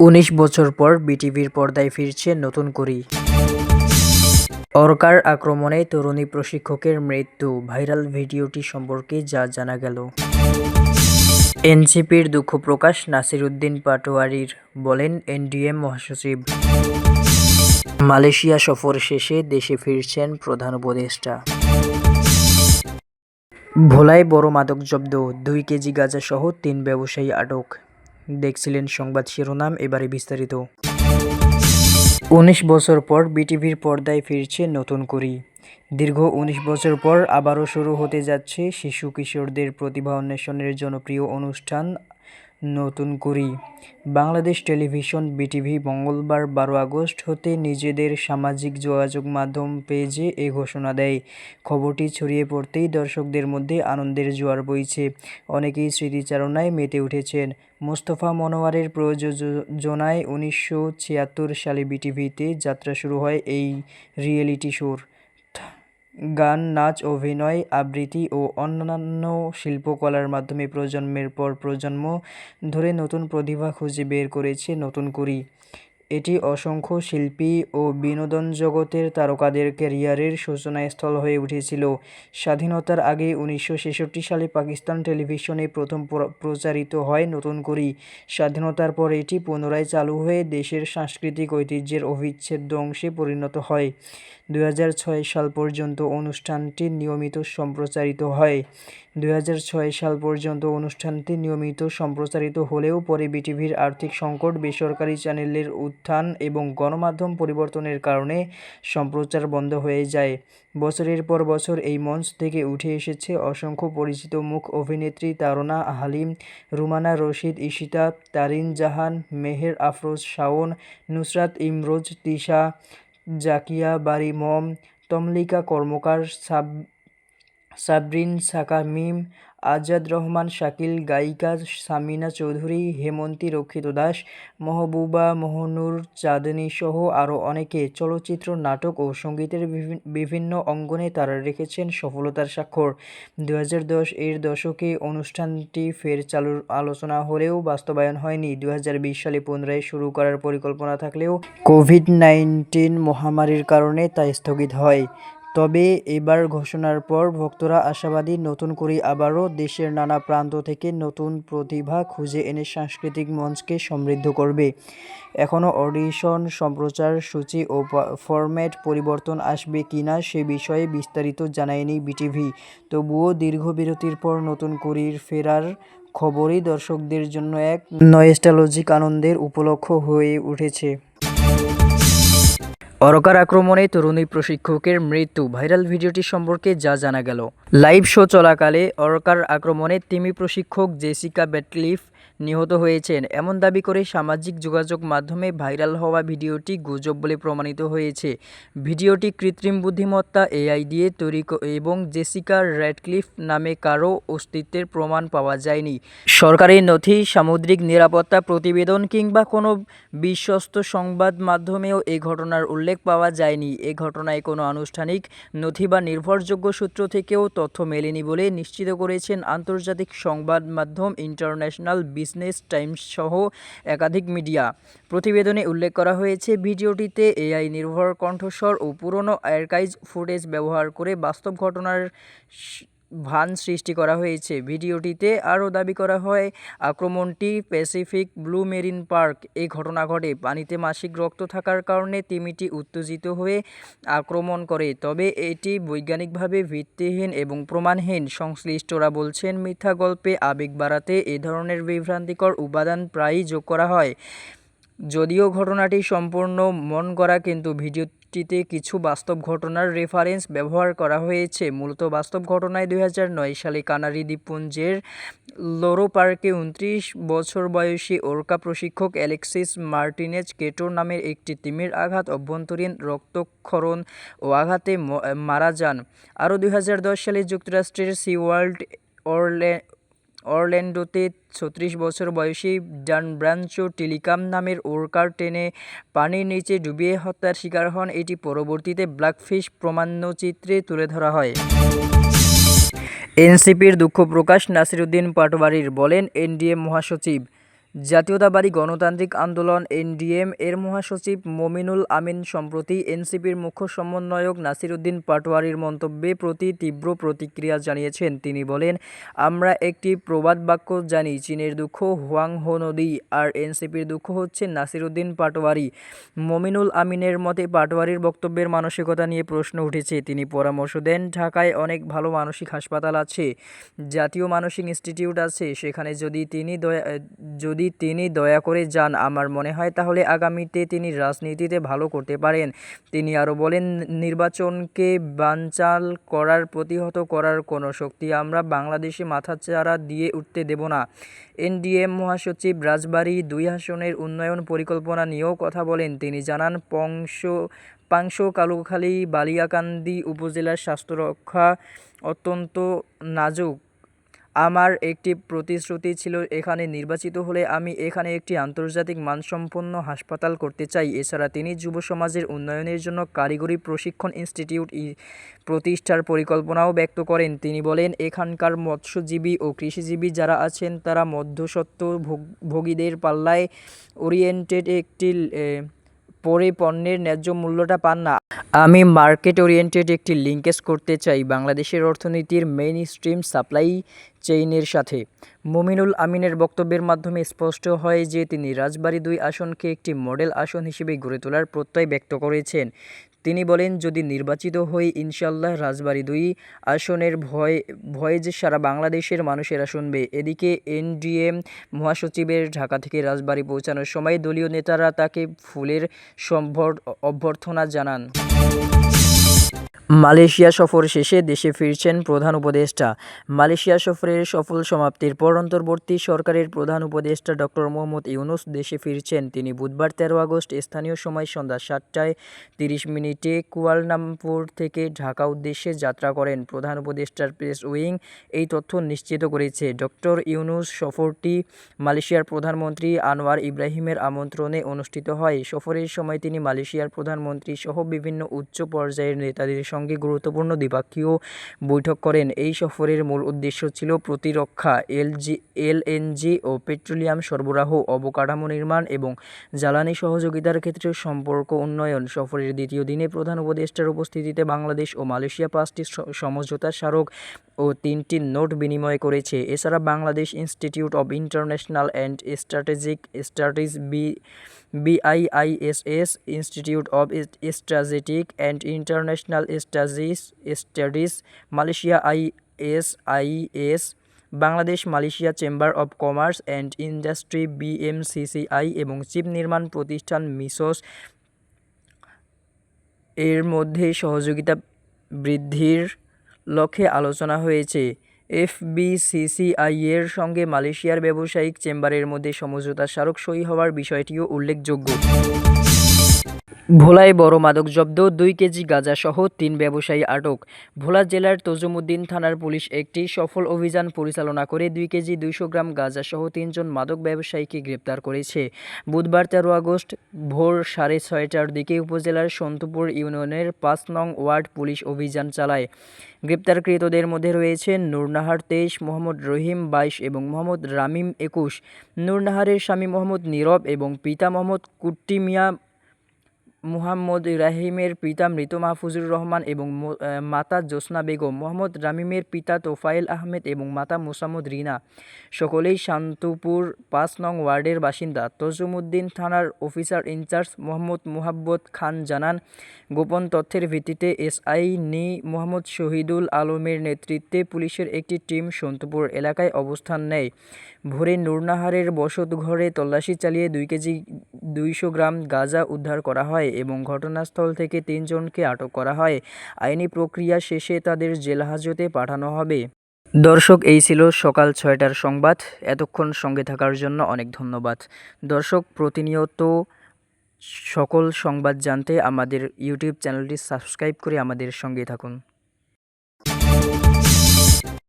উনিশ বছর পর বিটিভির পর্দায় ফিরছে নতুন করি। অরকার আক্রমণে তরুণী প্রশিক্ষকের মৃত্যু, ভাইরাল ভিডিওটি সম্পর্কে যা জানা গেল। এনসিপির দুঃখ প্রকাশ নাসির উদ্দিন পাটোয়ারির, বলেন এনডিএম মহাসচিব। মালয়েশিয়া সফর শেষে দেশে ফিরছেন প্রধান উপদেষ্টা। ভোলায় বড় মাদক জব্দ দুই কেজি গাঁজাসহ তিন ব্যবসায়ী আটক। দেখছিলেন সংবাদ শিরোনাম, এবারে বিস্তারিত। উনিশ বছর পর বিটিভির পর্দায় ফিরছে নতুন করি। দীর্ঘ উনিশ বছর পর আবারও শুরু হতে যাচ্ছে শিশু কিশোরদের প্রতিভা অন্বেষণের জনপ্রিয় অনুষ্ঠান নতুন করি। বাংলাদেশ টেলিভিশন, বিটিভি মঙ্গলবার বারো আগস্ট হতে নিজেদের সামাজিক যোগাযোগ মাধ্যম পেজে এ ঘোষণা দেয়। খবরটি ছড়িয়ে পড়তেই দর্শকদের মধ্যে আনন্দের জোয়ার বইছে। অনেকেই স্মৃতিচারণায় মেতে উঠেছেন। মোস্তফা মনোয়ারের প্রযোজনায় উনিশশো ছিয়াত্তর সালে বিটিভিতে যাত্রা শুরু হয় এই রিয়েলিটি শোর। গান, নাচ অভিনয়, আবৃত্তি ও অন্যান্য শিল্পকলার মাধ্যমে প্রজন্মের পর প্রজন্ম ধরে নতুন প্রতিভা খুঁজে বের করেছে নতুন করি। এটি অসংখ্য শিল্পী ও বিনোদন জগতের তারকাদের ক্যারিয়ারের সূচনাস্থল হয়ে উঠেছিল। স্বাধীনতার আগে উনিশশো ছেষট্টি সালে পাকিস্তান টেলিভিশনে প্রথম প্রচারিত হয় নতুন করি। স্বাধীনতার পর এটি পুনরায় চালু হয়ে দেশের সাংস্কৃতিক ঐতিহ্যের অবিচ্ছেদ্য অংশে পরিণত হয়। দু হাজার ছয় সাল পর্যন্ত অনুষ্ঠানটি নিয়মিত সম্প্রচারিত হয়। দু হাজার ছয় সাল পর্যন্ত অনুষ্ঠানটি নিয়মিত সম্প্রচারিত হলেও পরে বিটিভির আর্থিক সংকট বেসরকারি চ্যানেলের উত্থান এবং গণমাধ্যম পরিবর্তনের কারণে সম্প্রচার বন্ধ হয়ে যায়। বছরের পর বছর এই মঞ্চ থেকে উঠে এসেছে অসংখ্য পরিচিত মুখ অভিনেত্রী তারনা হালিম, রুমানা রশিদ ইশিতা তারিন জাহান, মেহের আফরোজ শাওন, নুসরাত ইমরোজ, তিশা জাকিয়া বারি মম, তমলিকা কর্মকার, সাব সাবরিন, সাকা মিম, আজাদ রহমান, শাকিল, গায়িকা সামিনা চৌধুরী, হেমন্তী, রক্ষিত দাস, মহবুবা, মোহনুর চাঁদনী সহ আরও অনেকে চলচ্চিত্র, নাটক ও সঙ্গীতের বিভিন্ন অঙ্গনে তারা রেখেছেন সফলতার স্বাক্ষর। দু হাজার দশ এর দশকে অনুষ্ঠানটি ফের চালুর আলোচনা হলেও বাস্তবায়ন হয়নি। দু হাজার বিশ সালে পুনরায় শুরু করার পরিকল্পনা থাকলেও কোভিড নাইন্টিন মহামারীর কারণে তা স্থগিত হয়। তবে এবার ঘোষণার পর ভক্তরা আশাবাদী নতুন করে আবারও দেশের নানা প্রান্ত থেকে নতুন প্রতিভা খুঁজে এনে সাংস্কৃতিক মঞ্চকে সমৃদ্ধ করবে। এখনও অডিশন, সম্প্রচার সূচি ও ফরম্যাট পরিবর্তন আসবে কিনা সে বিষয়ে বিস্তারিত জানায়নি বিটিভি। তবুও দীর্ঘ বিরতির পর নতুন করির ফেরার খবরই দর্শকদের জন্য এক নয়েস্টালজিক আনন্দের উপলক্ষ হয়ে উঠেছে। অরকার আক্রমণে তরুণী প্রশিক্ষকের মৃত্যু। ভাইরাল ভিডিওটি সম্পর্কে যা জানা গেল। লাইভ শো চলাকালে অরকার আক্রমণে তিমি প্রশিক্ষক জেসিকা ব্যাটলিফ নিহত হয়েছেন। এমন দাবি করে সামাজিক যোগাযোগ মাধ্যমে ভাইরাল হওয়া ভিডিওটি গুজব বলে প্রমাণিত হয়েছে। ভিডিওটি কৃত্রিম বুদ্ধিমত্তা, এআই দিয়ে তৈরি এবং জেসিকা র্যাডক্লিফ নামে কারও অস্তিত্বের প্রমাণ পাওয়া যায়নি। সরকারি নথি, সামুদ্রিক নিরাপত্তা প্রতিবেদন কিংবা কোনো বিশ্বস্ত সংবাদ মাধ্যমেও এ ঘটনার উল্লেখ পাওয়া যায়নি। এ ঘটনায় কোনো আনুষ্ঠানিক নথি বা নির্ভরযোগ্য সূত্র থেকেও তথ্য মেলেনি বলে নিশ্চিত করেছেন আন্তর্জাতিক সংবাদ মাধ্যম ইন্টারন্যাশনাল বিজনেস টাইমস সহ একাধিক মিডিয়া। প্রতিবেদনে উল্লেখ করা হয়েছে, ভিডিওটিতে এআই নির্ভর কণ্ঠস্বর ও পুরনো আর্কাইজ ফুটেজ ব্যবহার করে বাস্তব ঘটনার ভান সৃষ্টি করা হয়েছে। ভিডিওটিতে আরও দাবি করা হয়, আক্রমণটি প্যাসিফিক ব্লু মেরিন পার্ক। এই ঘটনা ঘটে। পানিতে মাসিক রক্ত থাকার কারণে তিমিটি উত্তেজিত হয়ে আক্রমণ করে। তবে এটি বৈজ্ঞানিকভাবে ভিত্তিহীন এবং প্রমাণহীন। সংশ্লিষ্টরা বলছেন, মিথ্যা গল্পে আবেগ বাড়াতে এ ধরনের বিভ্রান্তিকর উপাদান প্রায়ই যোগ করা হয়। যদিও ঘটনাটি সম্পূর্ণ মন করা কিন্তু ভিডিওটিতে কিছু বাস্তব ঘটনার রেফারেন্স ব্যবহার করা হয়েছে। মূলত বাস্তব ঘটনায় দুই হাজার নয় সালে কানারি দ্বীপপুঞ্জের লোরো পার্কে উনত্রিশ বছর বয়সী ওরকা প্রশিক্ষক অ্যালেক্সিস মার্টিনেজ কেটোর নামের একটি তিমির আঘাত, অভ্যন্তরীণ রক্তক্ষরণ ও আঘাতে মারা যান। আরও দুই হাজার দশ সালে যুক্তরাষ্ট্রের সি ওয়ার্ল্ড অরল্যান্ডোতে ছত্রিশ বছর বয়সী ডান ব্রাঞ্চো টেলিকাম নামের ওরকার টেনে পানির নিচে ডুবিয়ে হত্যার শিকার হন। এটি পরবর্তীতে ব্ল্যাকফিশ প্রমাণ্যচিত্রে তুলে ধরা হয়। এনসিপির দুঃখ প্রকাশ নাসিরুদ্দিন পাটওয়ারির বলেন, এনডিএ মহাসচিব জাতীয়তাবাদী গণতান্ত্রিক আন্দোলন এনডিএম এর মহাসচিব মমিনুল আমিন সম্প্রতি এনসিপির মুখ্য সমন্বয়ক নাসিরুদ্দিন পাটোয়ারির মন্তব্যে প্রতি তীব্র প্রতিক্রিয়া জানিয়েছেন। তিনি বলেন, আমরা একটি প্রবাদ বাক্য জানি, চীনের দুঃখ হুয়াংহো নদী, আর এনসিপির দুঃখ হচ্ছে নাসিরুদ্দিন পাটোয়ারি। মমিনুল আমিনের মতে পাটোয়ারির বক্তব্যের মানসিকতা নিয়ে প্রশ্ন উঠেছে। তিনি পরামর্শ দেন, ঢাকায় অনেক ভালো মানসিক হাসপাতাল আছে, জাতীয় মানসিক ইনস্টিটিউট আছে, সেখানে যদি তিনি দয়া যদি তিনি দয়া করে যান। আমার মনে হয় তাহলে আগামীতে তিনি রাজনীতিতে ভালো করতে পারেন। তিনি আরও বলেন, নির্বাচনকে বানচাল করার, প্রতিহত করার কোনো শক্তি আমরা বাংলাদেশে মাথাচাড়া দিয়ে উঠতে দেব না। এনডিএম মহাসচিব রাজবাড়ী দুই আসনের উন্নয়ন পরিকল্পনা নিয়েও কথা বলেন। তিনি জানান, পংশ, পাংশ কালুখালী, বালিয়াকান্দি উপজেলার স্বাস্থ্যরক্ষা অত্যন্ত নাজুক। আমার একটি প্রতিশ্রুতি ছিল, এখানে নির্বাচিত হলে আমি এখানে একটি আন্তর্জাতিক মানসম্পন্ন হাসপাতাল করতে চাই। এছাড়া তিনি যুব সমাজের উন্নয়নের জন্য কারিগরি প্রশিক্ষণ ইনস্টিটিউট প্রতিষ্ঠার পরিকল্পনাও ব্যক্ত করেন। তিনি বলেন, এখানকার মৎস্যজীবী ও কৃষিজীবী যারা আছেন, তারা মধ্যস্বত্ব ভোগীদের পাল্লায় ওরিয়েন্টেড একটি পরে পণ্যের ন্যায্য মূল্যটা পান না। আমি মার্কেট ওরিয়েন্টেড একটি লিঙ্কেজ করতে চাই বাংলাদেশের অর্থনীতির মেইন স্ট্রিম সাপ্লাই চেইনের সাথে। মুমিনুল আমিনের বক্তব্যের মাধ্যমে স্পষ্ট হয় যে তিনি রাজবাড়ী দুই আসনকে একটি মডেল আসন হিসেবে গড়ে তোলার প্রত্যয় ব্যক্ত করেছেন। তিনি বলেন, যদি নির্বাচিত হই ইনশাল্লাহ রাজবাড়ি দুই আসনের ভয় ভয়ে যে সারা বাংলাদেশের মানুষেরা শুনবে। এদিকে এনডিএম মহাসচিবের ঢাকা থেকে রাজবাড়ি পৌঁছানোর সময় দলীয় নেতারা তাকে ফুলের সম্ভর, অভ্যর্থনা জানান। মালয়েশিয়া সফর শেষে দেশে ফিরছেন প্রধান উপদেষ্টা। মালয়েশিয়া সফরের সফল সমাপ্তির পর অন্তর্বর্তী সরকারের প্রধান উপদেষ্টা ডক্টর মোহাম্মদ ইউনুস দেশে ফিরছেন। তিনি বুধবার তেরো আগস্ট স্থানীয় সময় সন্ধ্যা সাতটায় তিরিশ মিনিটে কুয়ালালামপুর থেকে ঢাকা উদ্দেশ্যে যাত্রা করেন। প্রধান উপদেষ্টার প্রেস উইং এই তথ্য নিশ্চিত করেছে। ডক্টর ইউনুস সফরটি মালয়েশিয়ার প্রধানমন্ত্রী আনোয়ার ইব্রাহিমের আমন্ত্রণে অনুষ্ঠিত হয়। সফরের সময় তিনি মালয়েশিয়ার প্রধানমন্ত্রী সহ বিভিন্ন উচ্চ পর্যায়ের নেতাদের সঙ্গে গুরুত্বপূর্ণ দ্বিপাক্ষীয় বৈঠক করেন। এই সফরের মূল উদ্দেশ্য ছিল প্রতিরক্ষা, এলজি, এলএনজি ও পেট্রোলিয়াম সরবরাহ, অবকাঠামো নির্মাণ এবং জ্বালানি সহযোগিতার ক্ষেত্রে সম্পর্ক উন্নয়ন। সফরের দ্বিতীয় দিনে প্রধান উপদেষ্টার উপস্থিতিতে বাংলাদেশ ও মালয়েশিয়া পাঁচটি সমঝোতা স্মারক ও তিনটি নোট বিনিময় করেছে। এছাড়া Bangladesh institute of international and strategic studies B BIISS institute of strategic and international studies studies Malaysia ISIS Bangladesh Malaysia chamber of commerce and industry BMCCI এবং চিপ নির্মাণ প্রতিষ্ঠান মিসোস এর মধ্যে সহযোগিতা বৃদ্ধির লক্ষ্যে আলোচনা হয়েছে। এফবিসিসিআই এর সঙ্গে মালয়েশিয়ার ব্যবসায়িক চেম্বারের মধ্যে সমঝোতা স্মারক সই হওয়ার বিষয়টিও উল্লেখযোগ্য। ভোলায় বড় মাদক জব্দ, দুই কেজি গাঁজাসহ তিন ব্যবসায়ী আটক। ভোলা জেলার তজুমুদ্দিন থানার পুলিশ একটি সফল অভিযান পরিচালনা করে দুই কেজি দুইশো গ্রাম গাঁজাসহ তিনজন মাদক ব্যবসায়ীকে গ্রেপ্তার করেছে। বুধবার তেরো আগস্ট ভোর সাড়ে ছয়টার দিকে উপজেলার সন্তপুর ইউনিয়নের পাঁচ নং ওয়ার্ড পুলিশ অভিযান চালায়। গ্রেপ্তারকৃতদের মধ্যে রয়েছে নূরনাহার তেইশ, মোহাম্মদ রহিম বাইশ এবং মোহাম্মদ রামিম একুশ। নূরনাহারের স্বামী মোহাম্মদ নীরব এবং পিতা মোহাম্মদ কুট্টি মিয়া মুহাম্মদ রাহিমের পিতা মৃত মাহফুজুর রহমান এবং মাতা জ্যোৎস্না বেগম, মোহাম্মদ রামিমের পিতা তোফায়েল আহমেদ এবং মাতা মুসাম্মদ রিনা। সকলেই শান্তপুর পাঁচ নং ওয়ার্ডের বাসিন্দা। তজুমুদ্দিন থানার officer in charge Mohammad Muhabbat Khan জানান, গোপন তথ্যের ভিত্তিতে এসআই নি মোহাম্মদ শহীদুল আলমের নেতৃত্বে পুলিশের একটি টিম সন্তপুর এলাকায় অবস্থান নেয়। ভোরে নুরনাহারের বসত ঘরে তল্লাশি চালিয়ে দুই কেজি দুইশো গ্রাম গাঁজা উদ্ধার করা হয় এবং ঘটনাস্থল থেকে তিনজনকে আটক করা হয়। আইনি প্রক্রিয়া শেষে তাদের জেল হাজতে পাঠানো হবে। দর্শক, এই ছিল সকাল ছয়টার সংবাদ। এতক্ষণ সঙ্গে থাকার জন্য অনেক ধন্যবাদ। দর্শক, প্রতিনিয়ত সকল সংবাদ জানতে আমাদের ইউটিউব চ্যানেলটি সাবস্ক্রাইব করে আমাদের সঙ্গে থাকুন।